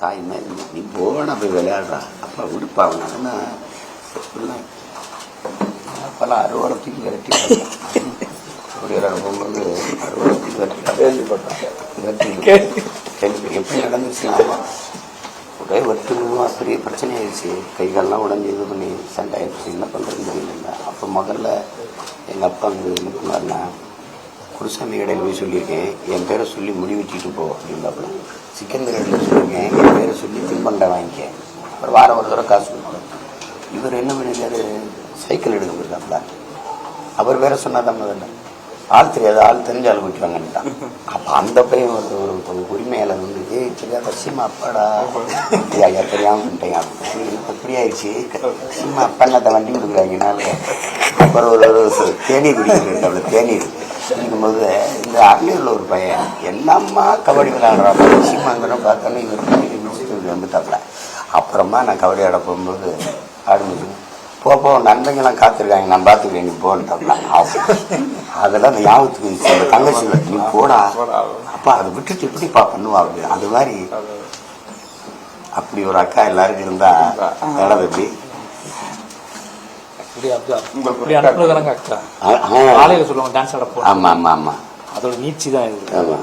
தாய் மாதிரி நீ போன போய் விளையாடுறா. அப்பா விடுப்பா அவனா. அப்பெல்லாம் அறுவடை தூக்கி விரட்டி போகும்போது அறுவடை தூக்கி விரட்டி விரட்டி கேள்வி. எப்படி நடந்துச்சுன்னா ஒரே ஒட்டுமா பெரிய பிரச்சனை ஆயிடுச்சு. கை கால்லாம் உடஞ்சி இது பண்ணி சண்டை ஆயிடுச்சு. என்ன பண்ணுறதுன்னு தெரியல. அப்போ முதல்ல எங்கள் அப்பா அங்கே முக்குனார்னா குருசாமி கடையில் போய் சொல்லியிருக்கேன் என் பேரை சொல்லி முடி வெட்டிட்டு போ அப்படின்னாப்புல சிக்கன் கடையில் சொல்லியிருக்கேன் என் வாங்கிக்க. ஒரு வாரம் ஒரு தடவை காசு கொடுப்பேன் இவர் என்ன பண்ணியிருக்காரு சைக்கிள் எடுக்க போயிருக்காப்புல அவர் வேற சொன்னாதான் முதல்ல ஆள் தெரியாது ஆள் தெரிஞ்ச ஆள் விட்டுவாங்கன்ட்டான் அப்போ அந்த பையன் ஒரு ஒரு ஒரு வந்து ஏய் தெரியாத சீமா அப்பாடா. ஐயா தெரியாமல் பண்ணிட்டேன் இப்போ இப்படி ஆயிடுச்சு. சீமா அப்பா வண்டி கொடுக்குறாங்கனால அப்புறம் ஒரு ஒரு தேநீர் குடிக்கிறது அவ்வளோ தேநீர். குடிக்கும்போது இந்த அரியூர்ல ஒரு பையன் என்னம்மா கபடி விளையாடுறாங்க சீமாங்கிறோம் பார்த்தோன்னே இவர் வந்துட்டாப்புல அப்புறமா நான் கபடி ஆட போகும்போது ஆடும்போது போ போ நண்பங்கெல்லாம் காத்திருக்காங்க. நான் பார்த்துக்கிறேன் நீ போன்ட்டாப்ல அதெல்லாம் அந்த ஞாபகத்துக்கு. அந்த தங்கச்சி நீ போடா. அப்பா அதை விட்டுட்டு எப்படிப்பா பண்ணுவா அப்படி? அது மாதிரி. அப்படி ஒரு அக்கா எல்லாருக்கும் இருந்தா நடந்தது எப்படி ஆமா ஆமா ஆமா. அதோட நீச்சி தான் ஆமா.